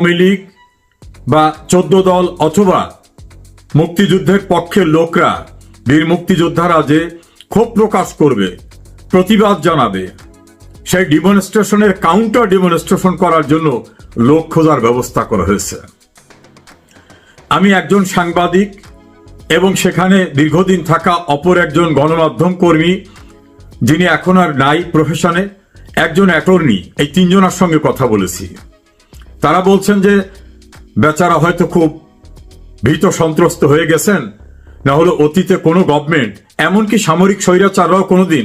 আওয়ামী লীগ বা চোদ্দ দল অথবা মুক্তিযুদ্ধের পক্ষের লোকরা বীর মুক্তিযোদ্ধারা যে ক্ষোভ প্রকাশ করবে, প্রতিবাদ জানাবে, সেই ডিমনস্ট্রেশনের কাউন্টার ডিমনস্ট্রেশন করার জন্য লোক খোঁজার ব্যবস্থা করা হয়েছে। আমি একজন সাংবাদিক এবং সেখানে দীর্ঘদিন থাকা অপর একজন গণমাধ্যম কর্মী, যিনি এখন আর নাই প্রফেশনে একজন অ্যাটর্নি এই তিনজনের সঙ্গে কথা বলেছি। তারা বলছেন যে, বেচারা হয়তো খুব ভীত সন্ত্রস্ত হয়ে গেছেন, না হলে অতীতে কোনো গভর্নমেন্ট এমনকি সামরিক স্বৈরাচাররাও কোনোদিন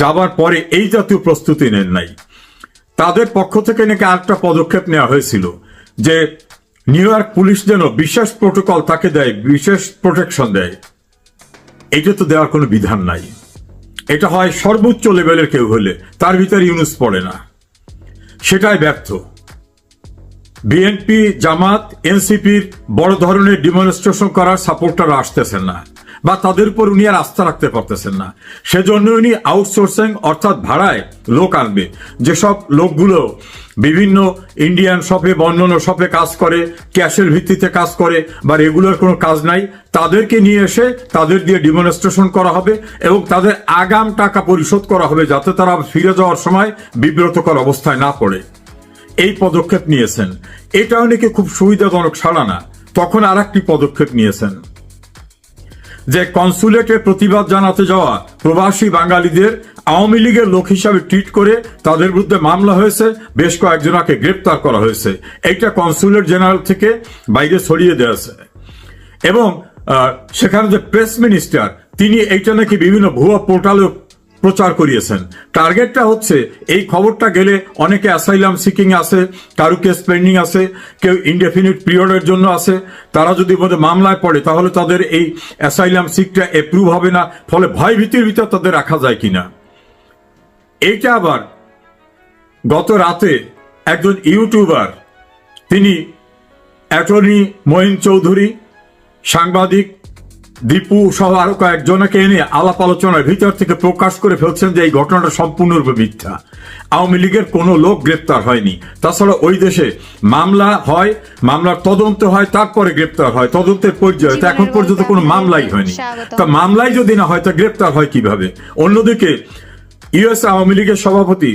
যাবার পরে এই জাতীয় প্রস্তুতি নেন নাই। তাদের পক্ষ থেকে নাকি আরেকটা পদক্ষেপ নেওয়া হয়েছিল, যে নিউ ইয়র্ক পুলিশ যেন বিশেষ প্রোটোকল তাকে দেয়, বিশেষ প্রোটেকশন দেয় এটা তো দেওয়ার কোনো বিধান নাই। এটা হয় সর্বোচ্চ লেভেলের কেউ হলে, তার ভিতরে ইউনুস পড়ে না। সেটাই ব্যর্থ। বিএনপি, জামাত, এনসিপির বড় ধরনের ডিমনস্ট্রেশন করার সাপোর্টাররা আসতেছেন না বা তাদের উপর উনি আর আস্থা রাখতে পারতেছেন না। সেজন্য উনি আউটসোর্সিং অর্থাৎ ভাড়ায় লোক আনবে। যেসব লোকগুলো বিভিন্ন ইন্ডিয়ান শপে বা অন্যান্য শপে কাজ করে ক্যাশের ভিত্তিতে কাজ করে বা রেগুলার কোনো কাজ নাই, তাদেরকে নিয়ে এসে তাদের দিয়ে ডিমনস্ট্রেশন করা হবে এবং তাদের আগাম টাকা পরিশোধ করা হবে যাতে তারা ফিরে যাওয়ার সময় বিব্রতকর অবস্থায় না পড়ে। এই পদক্ষেপ নিয়েছেন। এটা অনেকে খুব সুবিধাজনক ছাড়া না? তখন আর একটি পদক্ষেপ নিয়েছেন। যে কনসুলেটে প্রতিবাদ জানাতে যাওয়া প্রবাসী বাঙালিদের আওয়ামী লীগের লোক হিসাবে ট্রিট করে তাদের বিরুদ্ধে মামলা হয়েছে, বেশ কয়েকজনাকে গ্রেপ্তার করা হয়েছে। এইটা কনসুলেট জেনারেল থেকে বাইরে ছড়িয়ে দেওয়া এবং সেখানে যে প্রেস মিনিস্টার, তিনি এইটা নাকি বিভিন্ন ভুয়া পোর্টালে প্রচার করিয়েছেন। টার্গেটটা হচ্ছে, এই খবরটা গেলে অনেকে অ্যাসাইলাম সিকিং আছে কারু কেস পেন্ডিং আছে কেউ ইনডেফিনিট পিরিয়ডের জন্য আছে তারা যদি মধ্যে মামলায় পড়ে, তাহলে তাদের এই অ্যাসাইলাম সিকটা অ্যাপ্রুভ হবে না, ফলে ভয় ভীতির ভিতর তাদের রাখা যায় কিনা। এইটা আবার গত রাতে একজন ইউটিউবার, তিনি অ্যাটর্নি মহিন চৌধুরী, সাংবাদিক দীপু সহ আরও কয়েকজনকে এনে আলাপ আলোচনার ভিতর থেকে প্রকাশ করে ফেলছেন যে এই ঘটনাটা সম্পূর্ণরূপে মিথ্যা। আওয়ামী লীগের কোনো লোক গ্রেপ্তার হয়নি। তাছাড়া ওই দেশে মামলা হয় মামলার তদন্ত হয় তারপরে গ্রেপ্তার হয়। তদন্তের পর্যায়ে তো এখন পর্যন্ত কোনো মামলাই হয়নি। তা মামলাই যদি না হয় তা গ্রেপ্তার হয় কীভাবে? অন্যদিকে ইউএস আওয়ামী লীগের সভাপতি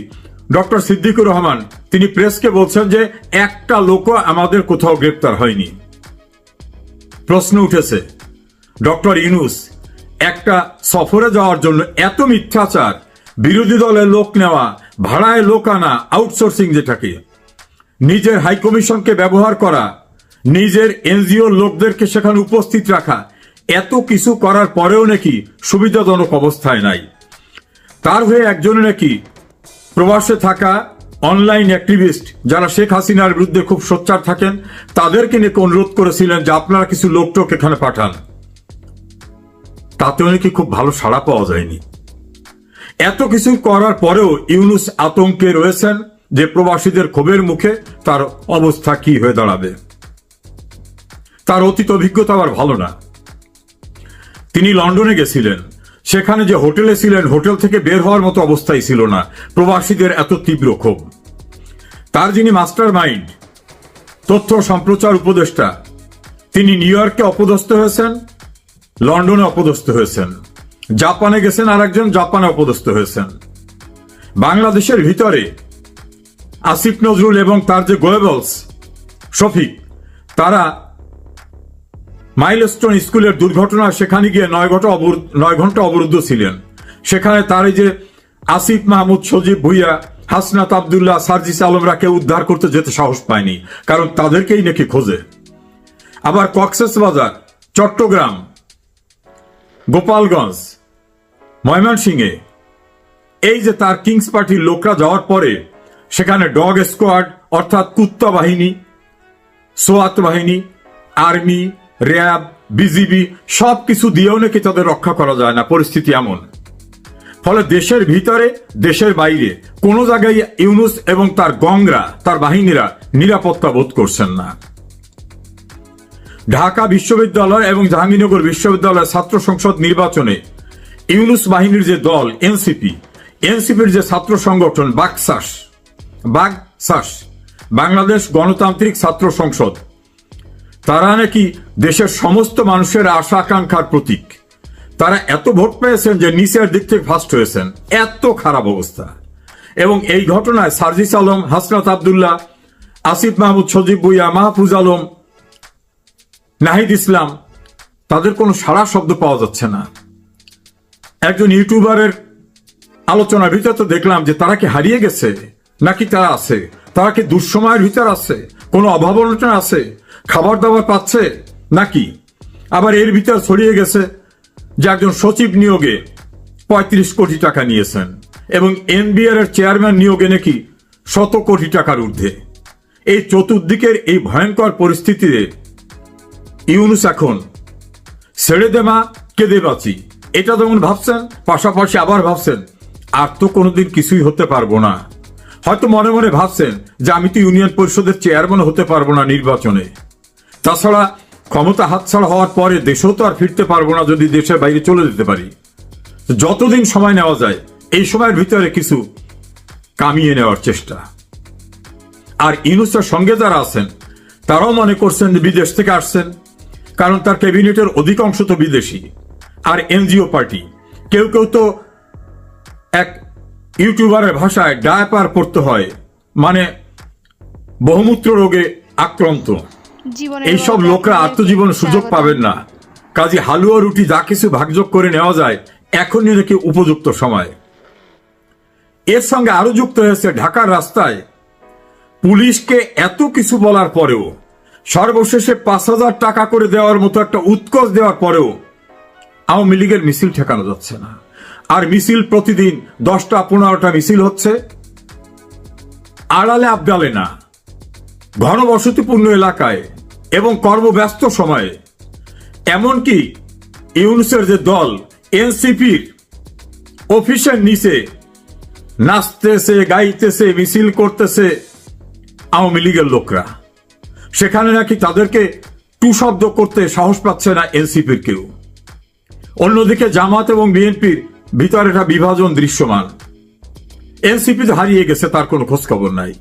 ডক্টর সিদ্দিকুর রহমান তিনি প্রেসকে বলছেন যে একটা লোকও আমাদের কোথাও গ্রেপ্তার হয়নি। প্রশ্ন উঠেছে ডক্টর ইনুস একটা সফরে যাওয়ার জন্য এত মিথ্যাচার, বিরোধী দলের লোক নেওয়া, ভাড়ায় লোক আনা আউটসোর্সিং যেটাকে, নিজের হাইকমিশনকে ব্যবহার করা, নিজের এনজিও লোকদেরকে সেখানে উপস্থিত রাখা, এত কিছু করার পরেও নাকি সুবিধাজনক অবস্থায় নাই। তার হয়ে একজনে নাকি প্রবাসে থাকা অনলাইন অ্যাক্টিভিস্ট যারা শেখ হাসিনার বিরুদ্ধে খুব সোচ্চার থাকেন, তাদেরকে নাকি অনুরোধ করেছিলেন যে আপনারা কিছু লোকটোক এখানে পাঠান। তাতেও নাকি খুব ভালো সাড়া পাওয়া যায়নি। এত কিছু করার পরেও ইউনুস আতঙ্কে রয়েছেন যে প্রবাসীদের ক্ষোভের মুখে তার অবস্থা কি হয়ে দাঁড়াবে। তার অতীত অভিজ্ঞতা আবার ভালো না। তিনি লন্ডনে গেছিলেন। সেখানে যে হোটেলে ছিলেন, হোটেল থেকে বের হওয়ার মতো অবস্থায় ছিল না। প্রবাসীদের এত তীব্র ক্ষোভ। তার যিনি মাস্টার মাইন্ড তথ্য সম্প্রচার উপদেষ্টা, তিনি নিউ ইয়র্কে অপদস্থ হয়েছেন। লন্ডনে অপদস্থ হয়েছেন। জাপানে গেছেন আর একজন জাপানে অপদস্থ হয়েছেন। বাংলাদেশের ভিতরে আসিফ নজরুল এবং তার যে গোয়েবলস, শফিক, তারা মাইলস্টোন স্কুলের দুর্ঘটনা, সেখানে গিয়ে নয় ঘণ্টা নয় ঘণ্টা অবরুদ্ধ ছিলেন। সেখানে তার যে আসিফ মাহমুদ, সজীব ভুইয়া, হাসনাত আবদুল্লাহ, সার্জিস আলমরা কেউ উদ্ধার করতে যেতে সাহস পায়নি, কারণ তাদেরকেই নাকি খোঁজে। আবার কক্সেস বাজার চট্টগ্রাম গোপালগঞ্জ, ময়মনসিংহে। এই যে তার কিংস পার্টির লোকরা যাওয়ার পরে, সেখানে ডগ স্কোয়াড, অর্থাৎ কুত্তা বাহিনী, সোয়াত বাহিনী, আর্মি, র্যাব, বিজিবি সব কিছু দিয়েও নাকি তাদের রক্ষা করা যায় না, পরিস্থিতি এমন। ফলে দেশের ভিতরে, দেশের বাইরে, কোনো জায়গায় ইউনুস এবং তার গংরা তার বাহিনীরা নিরাপত্তা বোধ করছেন না। ঢাকা বিশ্ববিদ্যালয় এবং জাহাঙ্গীরনগর বিশ্ববিদ্যালয়ের ছাত্র সংসদ নির্বাচনে ইউনুস বাহিনীর যে দল, এনসিপি, এনসিপির যে ছাত্র সংগঠন বাকসাস বাগসাস, বাংলাদেশ গণতান্ত্রিক ছাত্র সংসদ, তারা নাকি দেশের সমস্ত মানুষের আশা আকাঙ্ক্ষার প্রতীক। তারা এত ভোট পেয়েছেন যে নিচের দিক থেকে ফার্স্ট হয়েছেন। এত খারাপ অবস্থা। এবং এই ঘটনায় সার্জিস আলম, হাসনাত আবদুল্লাহ, আসিফ মাহমুদ, সজীব ভুইয়া, মাহফুজ আলম নাহিদ ইসলাম, তাদের কোনো সারা শব্দ পাওয়া যাচ্ছে না। একজন ইউটিউবারের আলোচনার ভিতরে তো দেখলাম যে তারা কি হারিয়ে গেছে, নাকি তারা আছে? তারা কি দুঃসময়ের ভিতর আছে? কোনো অভাব অনটন আছে? খাবার দাবার পাচ্ছে নাকি? আবার এর ভিতর ছড়িয়ে গেছে যে একজন সচিব নিয়োগে পঁয়ত্রিশ কোটি টাকা নিয়েছেন এবং এনবিআর এর চেয়ারম্যান নিয়োগে নাকি শত কোটি টাকার ঊর্ধ্বে। এই চতুর্দিকের এই ভয়ঙ্কর পরিস্থিতিতে ইউনুস এখন ছেড়ে দে মা, কেঁদে বাঁচি। এটা যেমন ভাবছেন, পাশাপাশি আবার ভাবছেন, আর তো কোনোদিন কিছুই হতে পারব না। হয়তো মনে মনে ভাবছেন যে আমি তো ইউনিয়ন পরিষদের চেয়ারম্যান হতে পারব না নির্বাচনে। তাছাড়া ক্ষমতা হাতছাড়া হওয়ার পরে দেশেও তো আর ফিরতে পারব না যদি দেশের বাইরে চলে যেতে পারি। যতদিন সময় নেওয়া যায়, এই সময়ের ভিতরে কিছু কামিয়ে নেওয়ার চেষ্টা। আর ইউনুসের সঙ্গে যারা আছেন, তারাও মনে করছেন যে বিদেশ থেকে আসছেন। কারণ তার ক্যাবিনেটের অধিকাংশ তো বিদেশি আর এনজিও পার্টি। কেউ কেউ তো এক ইউটিউবারের ভাষায় ডায়াপার পড়তে হয় মানে বহুমূত্র রোগে আক্রান্ত। এইসব লোকরা আত্মজীবনে সুযোগ পাবেন না। কাজে হালুয়া রুটি যা কিছু ভাগযোগ করে নেওয়া যায় এখনই নাকি উপযুক্ত সময়। এর সঙ্গে আরও যুক্ত হয়েছে ঢাকার রাস্তায়। পুলিশকে এত কিছু বলার পরেও সর্বশেষে পাঁচ হাজার টাকা করে দেওয়ার মতো একটা উৎকোচ দেওয়ার পরেও আওয়ামী লীগের মিছিল ঠেকানো যাচ্ছে না। আর মিছিল প্রতিদিন দশটা পনেরোটা মিছিল হচ্ছে। আড়ালে আবডালে না। ঘনবসতিপূর্ণ এলাকায় এবং কর্মব্যস্ত সময়ে। এমনকি ইউনুসের যে দল, এনসিপির অফিসের নিচে নাচতেছে, গাইতেছে, মিছিল করতেছে আওয়ামী লীগের লোকরা। সেখানে নাকি তাদেরকে টু শব্দ করতে সাহস পাচ্ছে না এনসিপির কেউ। অন্যদিকে জামাত এবং বিএনপির ভিতরে একটা বিভাজন দৃশ্যমান। এনসিপি হারিয়ে গেছে, তার কোনো খোঁজখবর নাই।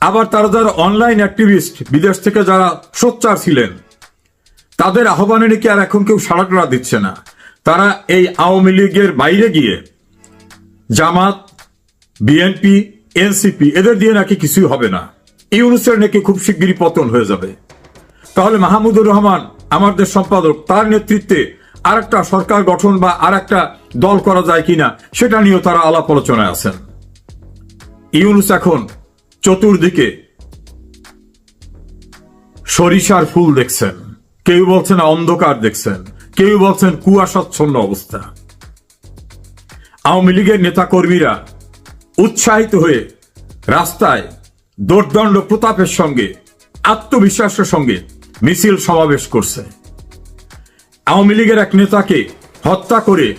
আবার তারা যারা অনলাইন অ্যাক্টিভিস্ট, বিদেশ থেকে যারা সোচ্চার ছিলেন, তাদের আহ্বানে নাকি আর এখন কেউ সাড়া দিচ্ছে না। তারা এই আওয়ামী লীগের বাইরে গিয়ে জামাত, বিএনপি, এনসিপি, এদের দিয়ে নাকি কিছুই হবে না। ইউনুসের নাকি খুব শিগগিরই পতন হয়ে যাবে। তাহলে মাহমুদুর রহমান আমাদের সম্পাদক, তার নেতৃত্বে আর একটা সরকার গঠন বা আর একটা দল করা যায় কিনা, সেটা নিয়েও তারা আলাপ আলোচনায় আছেন। ইউনুস এখন চতুর্দিকে সরিষার ফুল দেখছেন। কেউ বলছেন অন্ধকার দেখছেন। কেউ বলছেন কুয়াশাচ্ছন্ন অবস্থা। আওয়ামী লীগের নেতা কর্মীরা উৎসাহিত হয়ে রাস্তায় দোর্দণ্ড প্রতাপের সঙ্গে, আত্মবিশ্বাসের সঙ্গে মিছিল সমাবেশ করছে। আওয়ামী লীগের এক নেতাকে হত্যা করে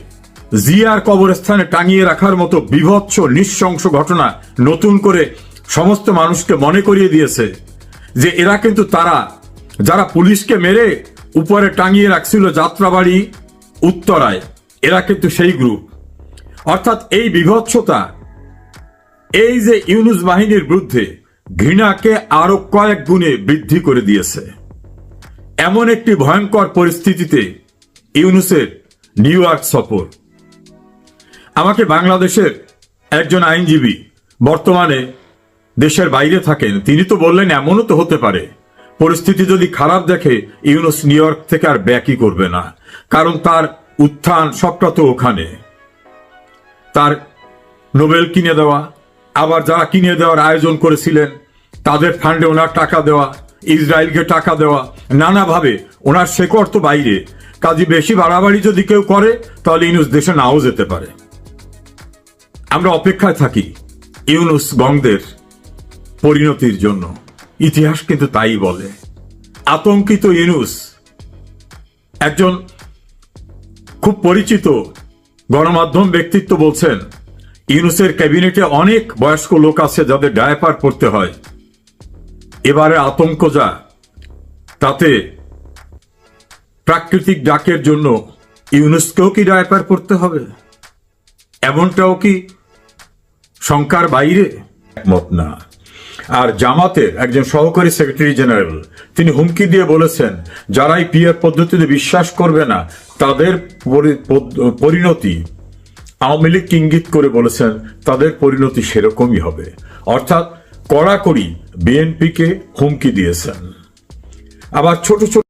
জিয়ার কবরস্থানে টাঙিয়ে রাখার মতো বিভৎস, নৃশংস ঘটনা নতুন করে সমস্ত মানুষকে মনে করিয়ে দিয়েছে যে এরা কিন্তু তারা। যারা পুলিশকে মেরে উপরে টাঙিয়ে রাখছিল যাত্রাবাড়ি উত্তরায়, এরা কিন্তু সেই গ্রুপ। অর্থাৎ এই বিভৎসতা, এই যে ইউনুস বাহিনীর বিরুদ্ধে ঘৃণাকে আরও কয়েক গুণে বৃদ্ধি করে দিয়েছে। এমন একটি ভয়ঙ্কর পরিস্থিতিতে ইউনুসের নিউ ইয়র্ক সফর। আমাকে বাংলাদেশের একজন আইনজীবী বর্তমানে দেশের বাইরে থাকেন, তিনি তো বললেন এমনও তো হতে পারে। পরিস্থিতি যদি খারাপ দেখে, ইউনুস নিউ ইয়র্ক থেকে আর ব্যাকই করবে না। কারণ তার উত্থান সবটা তো ওখানে। তার নোবেল কিনে দেওয়া আবার যারা কিনে দেওয়ার আয়োজন করেছিলেন, তাদের ফান্ডে ওনার টাকা দেওয়া, ইসরায়েলকে টাকা দেওয়া, নানাভাবে। ওনার শেকড় তো বাইরে। কাজে বেশি বাড়াবাড়ি যদি কেউ করে, তাহলে ইউনুস দেশে নাও যেতে পারে। আমরা অপেক্ষায় থাকি ইউনুস গংদের পরিণতির জন্য। ইতিহাস কিন্তু তাই বলে। আতঙ্কিত ইউনুস একজন খুব পরিচিত গণমাধ্যম ব্যক্তিত্ব বলছেন ইউনুসের ক্যাবিনেটে অনেক বয়স্ক লোক আছে যাদের ডায়াপার পড়তে হয়। এবারে আতঙ্ক যা, তাতে প্রাকৃতিক ডাকের জন্য ইউনুসকেও কি ডায়াপার পড়তে হবে? এমনটাও কি শঙ্কার বাইরে? একমত না। আর জামাতের একজন সহকারী সেক্রেটারি জেনারেল, তিনি হুমকি দিয়ে বলেছেন, যারাই পিয়ার পদ্ধতিতে বিশ্বাস করবে না, তাদের পরিণতি আওয়ামী লীগ ইঙ্গিত করে বলেছেন, তাদের পরিণতি সেরকমই হবে। অর্থাৎ কড়াকড়ি বিএনপিকে হুমকি দিয়েছেন। আবার ছোট ছোট